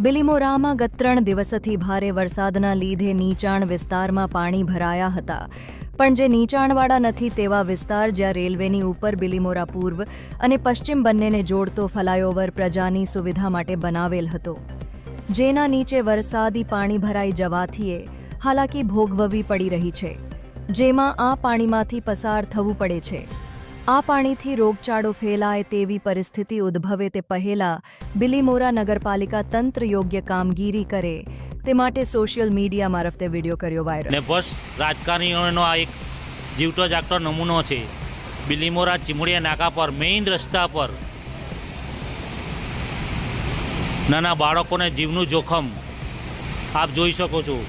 બિલીમોરામાં ગત ત્રણ દિવસથી ભારે વરસાદના લીધે નીચાણ વિસ્તારમાં પાણી ભરાયા હતા. પણ જે નીચાણવાળા નથી તેવા વિસ્તાર જ્યાં રેલવેની ઉપર બિલીમોરા પૂર્વ અને પશ્ચિમ બંનેને જોડતો ફ્લાયઓવર પ્રજાની સુવિધા માટે બનાવેલ હતો. જેના નીચે વરસાદી પાણી ભરાઈ જવાથીએ હાલાકી ભોગવવી પડી રહી છે. જેમાં આ પાણીમાંથી પસાર થવું પડે છે. આ પાણીથી રોગચાળો ફેલાય તેવી પરિસ્થિતિ ઉદ્ભવે તે પહેલા બિલીમોરા નગરપાલિકા તંત્ર યોગ્ય કામગીરી કરે. તે માટે સોશિયલ મીડિયા મારફતે વીડિયો કર્યો વાયરલ. ને બસ રાજકારણીઓનો આ એક જીવતો જાગતો નમૂનો છે. બિલીમોરા, ચીમડીયા, નાકા પર મેઇન રસ્તા પર નાના બાળકોને જીવનું જોખમ આપ જોઈ શકો છો.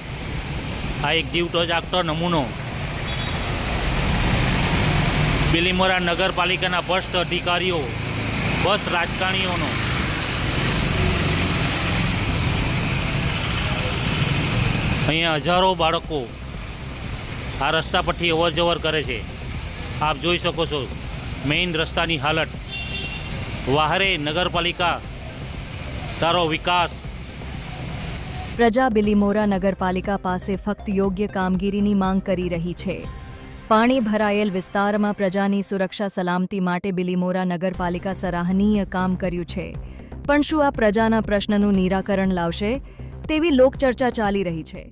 આ એક જીવતો જાગતો નમૂનો બિલીમોરા નગરપાલિકાના ભ્રષ્ટ અધિકારીઓ, બસ રાજકારણીઓનો. અહીંયા હજારો બાળકો આ રસ્તા પરથી અવર કરે છે. આપ જોઈ શકો છો, મેઇન રસ્તાની હાલત. વાહરે નગરપાલિકા, તારો વિકાસ. પ્રજા બિલીમોરા નગરપાલિકા પાસે ફક્ત યોગ્ય કામગીરીની માંગ કરી રહી છે. પાણી ભરાયેલ વિસ્તારમાં પ્રજાની સુરક્ષા સલામતી માટે બિલીમોરા નગરપાલિકા સરાહનીય કામ કર્યું છે. પણ શું આ પ્રજાના પ્રશ્નનું નિરાકરણ લાવશે તેવી લોકચર્ચા ચાલી રહી છે.